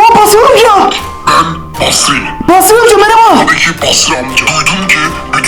Oha Basri amca. Ben Basri. Basri amca merhaba. Tabii ki Basri amca. Duydum ki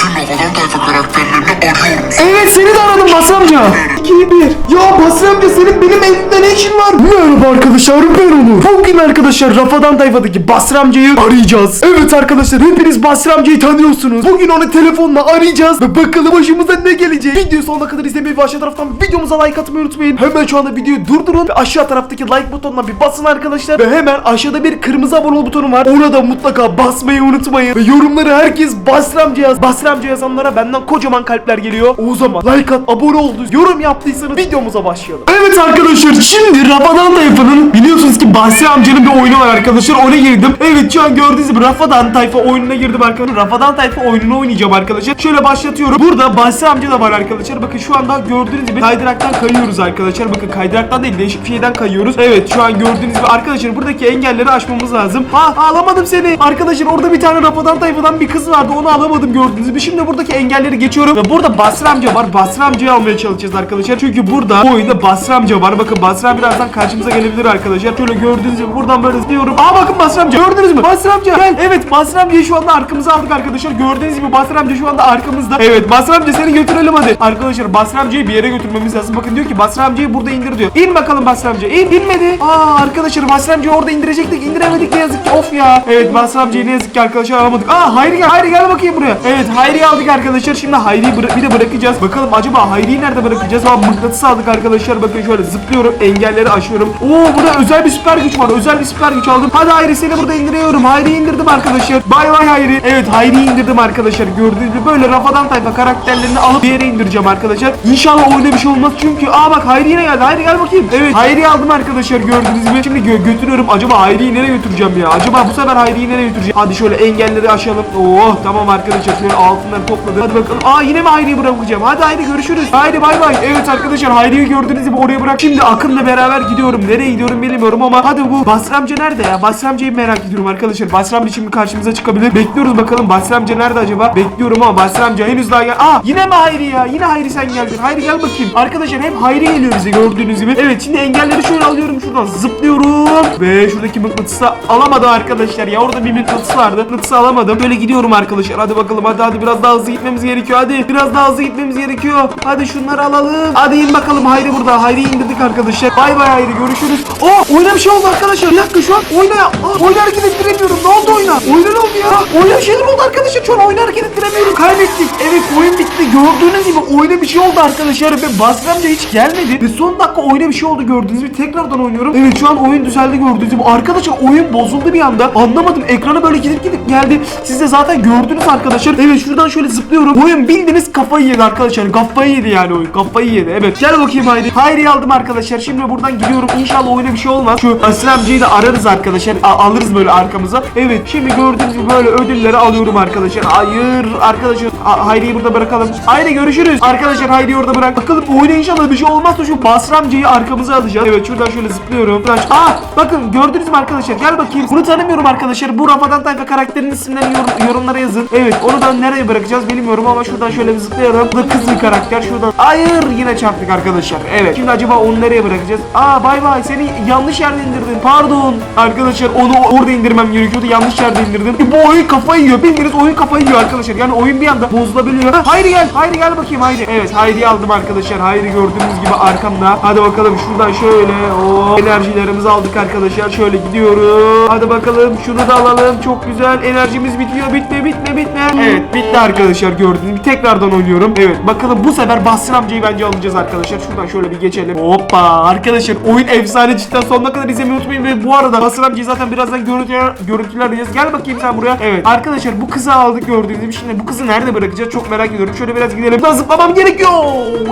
bütün Rafadan Tayfa karakterlerini arıyormuş. Evet seni de aradım Basri amca. 2 1. Ya Basri amca senin benim evimde ne işin var? Merhaba arkadaşlar ben Onur. Bugün arkadaşlar Rafadan Tayfa'daki Basri amcayı arayacağız. Evet arkadaşlar hepiniz Basri amcayı tanıyorsunuz. Bugün onu telefonla arayacağız ve bakalım başımıza ne gelecek. Videoyu sonuna kadar izlemeyi ve aşağı taraftan videomuza like atmayı unutmayın. Hemen şu anda videoyu durdurun ve aşağı taraftaki like butonuna bir basın arkadaşlar. Ve hemen aşağıda bir kırmızı abone ol butonu var. Ona da mutlaka basmayı unutmayın. Ve yorumları herkes Basri amca yaz. Basri amca yazanlara benden kocaman kalpler geliyor. O zaman like at, abone olduysanız, yorum yaptıysanız videomuza başlayalım. Evet arkadaşlar şimdi Rafadan Tayfa'nın biliyorsunuz ki Basri amcanın bir oyunu var arkadaşlar. Ona girdim. Evet şu an gördüğünüz gibi Rafadan Tayfa oyununa girdim arkadaşlar. Rafadan Tayfa oyununu oynayacağım arkadaşlar. Şöyle başlatıyorum. Burada Basri amca da var arkadaşlar. Bakın şu anda gördüğünüz gibi kaydıraktan kayıyoruz arkadaşlar. Bakın kaydıraktan değil değişik bir şeyden kayıyoruz. Evet şu an gördüğünüz gibi arkadaşlar buradaki engelleri aşmamız lazım. Ha alamadım seni. Arkadaşlar orada bir tane Rafadan Tayfa'dan bir kız vardı. Onu alamadım gördüğünüz gibi. Şimdi buradaki engelleri geçiyorum. Ve burada Basri amca var. Basri amcayı almaya çalışacağız arkadaşlar. Çünkü burada bu oyunda Basri amca var. Bakın Basri birazdan karşımıza gelebilir arkadaşlar. Şöyle gördüğünüz gibi buradan böyle zıplıyorum. Aa bakın Basri amca. Gördünüz mü? Basri amca gel. Evet Basri amcayı şu anda arkamıza aldık arkadaşlar. Gördüğünüz gibi Basri amca şu anda arkamızda. Evet Basri amca seni götürelim hadi. Arkadaşlar Basri amcayı bir yere götürmemiz lazım. Bakın diyor ki Basri amcayı burada indir diyor. İn bakalım Basri amca. İn. İnmedi. Aa arkadaşlar Basri amcayı orada indirecektik. indiremedik ne yazık ki. Of ya. Evet Basri amcayı ne yazık ki arkadaşlar alamadık. Aa Hayri gel. Hayri gel bakayım buraya. Evet Hayri'yi aldık arkadaşlar. Şimdi Hayri'yi bir de bırakacağız. Bakalım acaba Hayri'yi nerede bırakacağız? Aa mıknatıs aldık arkadaşlar. Bakın şöyle zıplıyorum. Engelleri aşıyorum. Oo burada özel bir süper güç var. Özel bir süper güç aldım. Hadi Hayri seni burada indiriyorum. Hayri'yi indirdim arkadaşlar. Bay bay Hayri. Evet Hayri'yi indirdim arkadaşlar. Gördüğünüz gibi böyle Rafadan Tayfa karakterlerini alıp bir yere indireceğim arkadaşlar. İnşallah oyunda bir şey olmaz çünkü aa bak Hayri yine geldi. Hayri gel bakayım. Evet Hayri'yi aldım arkadaşlar gördüğünüz gibi. Şimdi gö- götürüyorum. Acaba Hayri'yi nereye götüreceğim ya? Acaba bu sefer Hayri'yi nereye götüreceğim? Hadi şöyle engelleri aşalım. Oh tamam arkadaşlar şöyle altınları topladı. Hadi bakalım. Aa yine mi Hayri'yi bırakacağım? Hadi Hayri görüşürüz. Haydi bay bay. Evet arkadaşlar Hayri'yi gördüğünüz gibi oraya bırak. Şimdi Akın'la beraber gidiyorum. Nereye gidiyorum bilmiyorum ama hadi bu Basri amca nerede ya? Basri amcayı merak ediyorum arkadaşlar. Basri amca şimdi karşımıza çıkabilir. Bekliyoruz bakalım Basri amca nerede acaba? Bekliyorum ama Basri amca henüz daha gel. Aa yine mi Hayri ya? Yine Hayri sen geldin. Hayri gel bakayım. Arkadaşlar hep Hayri geliyor bize gördüğünüz gibi. Evet şimdi engelleri şöyle alıyorum şuradan zıplıyorum. Ve şuradaki mıknatısı alamadı arkadaşlar ya. Orada bir mıknatıs vardı. Mıknatısı alamadım. Böyle gidiyorum arkadaşlar. Hadi bakalım hadi hadi biraz daha hızlı gitmemiz gerekiyor. Hadi biraz daha hızlı gitmemiz gerekiyor. Hadi şunları alalım. Hadi in bakalım Hayri burada. Hayri'yi indirdik arkadaşlar. Bay bay Hayri görüşürüz. Oh oyuna bir şey oldu arkadaşlar. Bir dakika şu an oyuna ah, oyunu hareket ettiremiyorum. Ne oldu oyuna? Oyuna ne oldu ya? Oyuna bir şeyler oldu arkadaşlar. Şu an oyunu hareket ettiremiyorum. Kaybettik. Evet oyun bitti. Gördüğünüz gibi oyuna bir şey oldu arkadaşlar. Ve Basri amca hiç gelmedi. Ve son dakika oyuna bir şey oldu gördüğünüz gibi. Tekrardan oynuyorum. Evet şu an oyun düzeldi gördüğünüz gibi. Arkadaşlar oyun bozuldu bir anda. Anlamadım. Ekrana böyle gidip gidip geldi. Siz de zaten gördünüz arkadaşlar. Evet şuradan şöyle zıplıyorum. Oyun bildiğiniz kafayı yedi arkadaşlar. Kafayı yedi yani oyun. Kafayı yedi. Evet. Gel bakayım Haydi. Hayri'yi aldım arkadaşlar. Şimdi buradan gidiyorum. İnşallah oyuna bir şey olmaz. Şu Asil amcayı da ararız arkadaşlar. A- alırız böyle arkamıza. Evet. Şimdi gördüğünüz gibi böyle ödülleri alıyorum arkadaşlar. Hayır. Arkadaşlar Ha- Hayri'yi burada bırakalım. Haydi görüşürüz. Arkadaşlar Hayri'yi orada bırak. Bakalım oyuna inşallah bir şey olmazsa şu Basri amcayı arkamıza alacağız. Evet şuradan şöyle zıplıyorum. Aa bakın gördünüz mü arkadaşlar? Gel bakayım. Bunu tanımıyorum arkadaşlar. Bu Rafadan Tayfa karakterinin isimlerini yorum- yorumlara yazın. Evet onu da nereye bırakacağız bilmiyorum ama şuradan şöyle bir zıplayalım. Bu kız bir karakter. Şuradan. Hayır yine çarptık arkadaşlar. Evet. Şimdi acaba onu nereye bırakacağız? Aa bay bay seni yanlış yerde indirdin. Pardon. Arkadaşlar onu orada indirmem gerekiyordu. Yanlış yerde indirdim. Bu oyun kafayı yiyor. Bildiğiniz oyun kafayı yiyor arkadaşlar. Yani oyun bir anda bozulabiliyor. Ha, haydi gel. Haydi gel bakayım haydi. Evet Haydi'yi aldım arkadaşlar. Haydi gördüğünüz gibi arkamda. Hadi bakalım şuradan şöyle. O enerjilerimizi aldık arkadaşlar. Şöyle gidiyoruz. Hadi bakalım şunu da alalım. Çok güzel. Enerjimiz bitiyor. Bitme bitme bitme. Evet bitti arkadaşlar gördüğünüz gibi. Tekrardan oynuyorum. Evet bakalım bu sefer Basri amcayı bence alacağız arkadaşlar. Şuradan şöyle bir geçelim. Hoppa arkadaşlar oyun efsane cidden sonuna kadar izlemeyi unutmayın ve bu arada Basri amcayı zaten birazdan görüntüler, görüntülerleyeceğiz. Gel bakayım sen buraya. Evet arkadaşlar bu kızı aldık gördüğünüz gibi. Şimdi bu kızı nerede bırakacağız çok merak ediyorum. Şöyle biraz gidelim. Buradan zıplamam gerekiyor.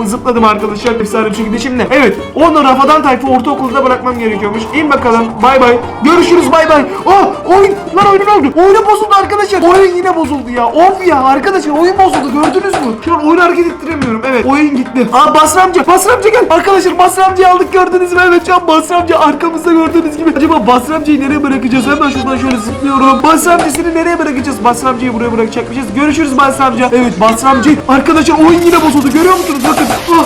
Zıpladım arkadaşlar efsane bir şekilde şimdi. Evet onu Rafadan Tayfa ortaokulda bırakmam gerekiyormuş. İn bakalım. Bay bay. Görüşürüz bay bay. Oh oyun. Lan oyun ne oldu? Oyunu bozuldu arkadaşlar. Oyun yine bozuldu ya. Of ya arkadaşlar oyun bozuldu gördünüz mü? Şu an oyunu hareket ettiremiyorum. Evet oyun gitti. Aa Basri amca. Basri amca gel. Arkadaşlar Basri amcayı aldık gördünüz mü? Evet şu an Basri amca arkamızda gördüğünüz gibi. Acaba Basri amcayı nereye bırakacağız? Hemen şuradan şöyle zıplıyorum. Basri amcasını nereye bırakacağız? Basri amcayı buraya bırakacakmışız. Görüşürüz Basri amca. Evet Basri amca. Arkadaşlar oyun yine bozuldu. Görüyor musunuz? Bakın. Ah,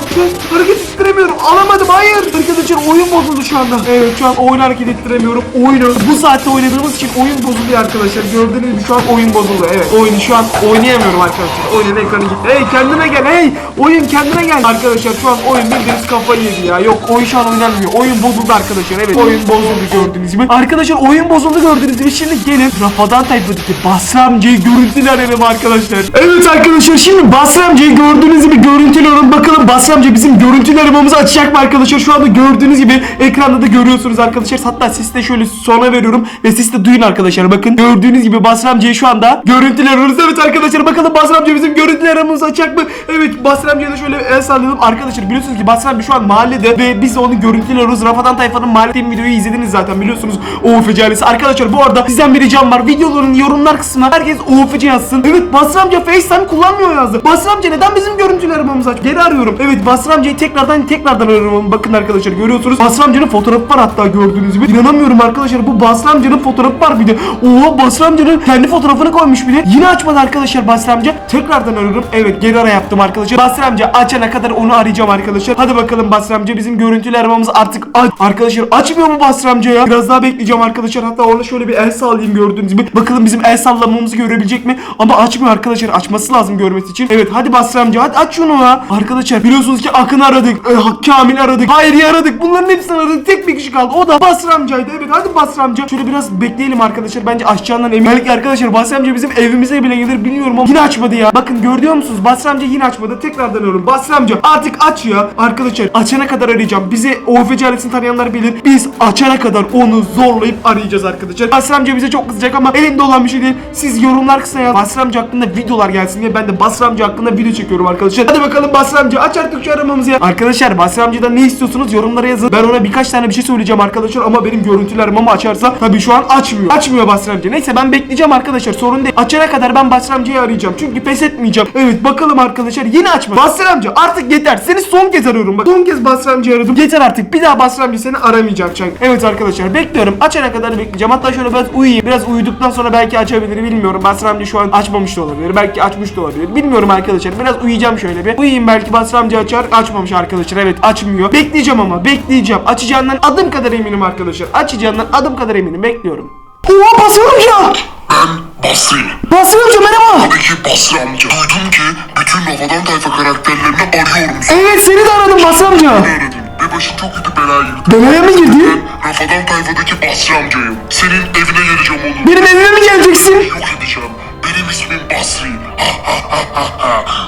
hareket ettiremiyorum. Alamadım hayır. Arkadaşlar oyun bozuldu şu anda. Evet şu an oyunu hareket ettiremiyorum. Oyunu bu saatte oynadığımız için oyun bozuluyor arkadaşlar. Gördüğünüz gibi şu an oyun bozuldu. Evet oyunu şu an oynayamıyorum arkadaşlar. Oyunun ekranı gitti. Hey kendine gel hey. Oyun kendine gel. Arkadaşlar şu an oyun bildiğiniz kafayı yedi ya. Yok oyun şu an oynanmıyor. Oyun bozuldu arkadaşlar. Evet oyun bozuldu gördüğünüz gibi. Arkadaşlar oyun bozuldu gördüğünüz gibi. Şimdi gelin Rafadan tayfadaki Basri amcayı görüntüleyelim arkadaşlar. Evet arkadaşlar şimdi Basri amcayı gördüğünüz gibi görüntülüyorum. Bakalım Basri amca bizim görüntülü aramamızı açacak mı arkadaşlar? Şu anda gördüğünüz gibi ekranda da görüyorsunuz arkadaşlar. Hatta siz de şöyle sona veriyorum ve siz de duyun arkadaşlar. Bakın gördüğünüz gibi Basri şu anda görüntülü arıyoruz. Evet arkadaşlar bakalım Basri bizim görüntülü aramamızı açacak mı? Evet Basri amcaya da şöyle el sallayalım. Arkadaşlar biliyorsunuz ki Basri şu an mahallede ve biz onu görüntülü arıyoruz. Rafadan Tayfa'nın mahallede videoyu izlediniz zaten biliyorsunuz. OFC ailesi. Arkadaşlar bu arada sizden bir ricam var. Videoların yorumlar kısmına herkes OFC yazsın. Evet Basri amca FaceTime kullanmıyor yazdı. Basri neden bizim görüntülü aramamızı aç? Geri arıyorum. Evet Basri tekrardan tekrardan arıyorum. Bakın arkadaşlar görüyorsunuz. Basri amcanın fotoğrafı var hatta gördüğünüz gibi. İnanamıyorum arkadaşlar. Bu Basri amcanın fotoğrafı var bir de. Oha Basri amcanın kendi fotoğrafını koymuş bir de. Yine açmadı arkadaşlar Basri amca. Tekrardan arıyorum. Evet geri ara yaptım arkadaşlar. Basri amca açana kadar onu arayacağım arkadaşlar. Hadi bakalım Basri amca bizim görüntülü aramamızı artık aç. Arkadaşlar açmıyor mu Basri amca ya? Biraz daha bekleyeceğim arkadaşlar. Hatta orada şöyle bir el sallayayım gördüğünüz gibi. Bakalım bizim el sallamamızı görebilecek mi? Ama açmıyor arkadaşlar. Açması lazım görmesi için. Evet hadi Basri amca hadi aç şunu ya. Arkadaşlar biliyorsunuz ki Akın'ı aradık. E, Kamil'i aradık. Hayri'yi aradık. Bunların hepsini aradık. Tek bir kişi kaldı. O da Basri amcaydı. Evet hadi Basri amca. Şöyle biraz bekleyelim arkadaşlar. Bence eminim. Belki arkadaşlar Basri amca bizim evimize bile gelir bilmiyorum ama yine açmadı ya. Bakın görüyor musunuz? Basri amca yine açmadı. Tekrardan arıyorum. Basri amca artık aç ya. Arkadaşlar açana kadar arayacağım. Bizi OFC ailesini tanıyanlar bilir. Biz açana kadar onu zorlayıp arayacağız arkadaşlar. Basri amca bize çok kızacak ama elinde olan bir şey değil. Siz yorumlar kısmına yaz. Basri amca hakkında videolar gelsin diye ben de Basri amca hakkında video çekiyorum arkadaşlar. Hadi bakalım Basri amca aç artık şu aramamızı ya. Arkadaşlar Basri amcadan ne istiyorsunuz yorumlara yazın. Ben ona birkaç tane bir şey söyleyeceğim arkadaşlar ama benim görüntülü aramamı açarsa tabii şu an açmıyor. Açmıyor Basri amca. Neyse ben bekleyeceğim arkadaşlar sorun değil. Açana kadar ben Basri arayacağım. Çünkü pes etmeyeceğim. Evet bakalım arkadaşlar yine açma. Basri amca artık yeter. Seni son kez arıyorum bak. Son kez Basri aradım. Yeter artık. Bir daha Basri amca seni aramayacağım Çank. Evet arkadaşlar bekliyorum. Açana kadar bekleyeceğim. Hatta şöyle biraz uyuyayım. Biraz uyuduktan sonra belki açabilir bilmiyorum. Basri amca şu an açmamış da olabilir. Belki açmış da olabilir. Bilmiyorum arkadaşlar. Biraz uyuyacağım şöyle bir. Uyuyayım belki Basri amca açar. Açmamış arkadaşlar. Evet açmıyor. Bekleyeceğim ama bekleyeceğim. Açacağından adım kadar eminim arkadaşlar. Açacağından adım kadar eminim. Bekliyorum. Oha Basri amca! Ben Basri. Basri amca merhaba. Tabii ki Basri amca. Duydum ki bütün Rafadan tayfa karakterlerini arıyorum. Evet seni de aradım Basri amca. Seni aradım ve başın çok kötü belaya girdi. Belaya mı girdi? Ben Rafadan tayfadaki Basri amcayım. Senin evine geleceğim oğlum. Benim evime mi geleceksin? Yok edeceğim. Benim ismim Basri.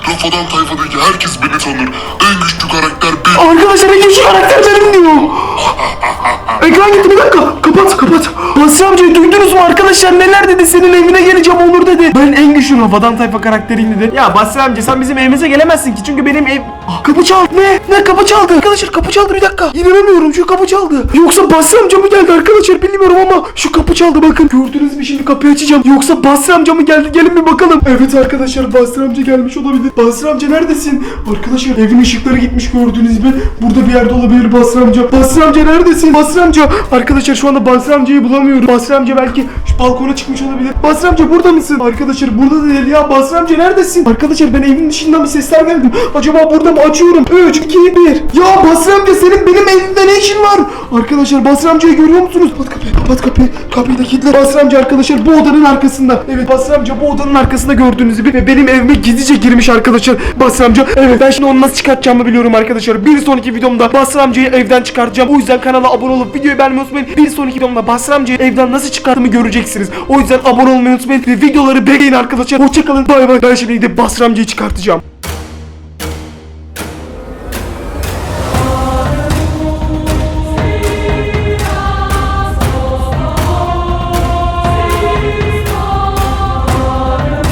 Rafadan tayfadaki herkes beni tanır. En güçlü karakter benim. Arkadaşlar en güçlü karakter benim diyor. Ekran gitti bir dakika. Kapat kapat. Basri amcayı duydunuz mu arkadaşlar neler dedi senin evine geleceğim olur dedi. Ben en güçlü Rafadan tayfa karakteriyim dedi. Ya Basri amca sen bizim evimize gelemezsin ki çünkü benim ev... Ah, kapı çaldı. Ne? Ne kapı çaldı? Arkadaşlar kapı çaldı bir dakika. İnanamıyorum şu kapı çaldı. Yoksa Basri amca mı geldi arkadaşlar bilmiyorum ama şu kapı çaldı bakın. Gördünüz mü şimdi kapıyı açacağım. Yoksa Basri amca mı geldi gelin bir bakalım. Evet arkadaşlar Basri amca gelmiş olabilir. Basri amca neredesin? Arkadaşlar evin ışıkları gitmiş gördüğünüz gibi. Burada bir yerde olabilir Basri amca. Basri amca neredesin? Basri amca. Arkadaşlar şu anda Basri amcayı bulamıyorum. Basri amca belki şu balkona çıkmış olabilir. Basri amca burada mısın? Arkadaşlar burada da değil ya. Basri amca neredesin? Arkadaşlar ben evin dışından bir sesler geldi. Acaba burada mı? Açıyorum. 3, 2, 1. Ya Basri amca senin benim evimde ne işin var? Arkadaşlar Basri amcayı görüyor musunuz? Kapat kapıyı. Kapat kapıyı. Kapıyı da kilitle. Basri amca arkadaşlar bu odanın arkasında. Evet Basri amca bu odanın arkasında gördüğünüz gibi ve benim evime gizlice girmiş arkadaşlar. Basri amca. Evet ben şimdi onu nasıl çıkartacağımı biliyorum arkadaşlar. Bir sonraki videomda Basri amcayı evden çıkartacağım. O yüzden kanala abone olup videoyu beğenmeyi unutmayın. Bir sonraki videomda Basri amcayı evden nasıl çıkarttığımı göreceksiniz. O yüzden abone olmayı unutmayın ve videoları beğenin arkadaşlar. Hoşçakalın. Bay bay. Ben şimdi gidip Basri amcayı çıkartacağım.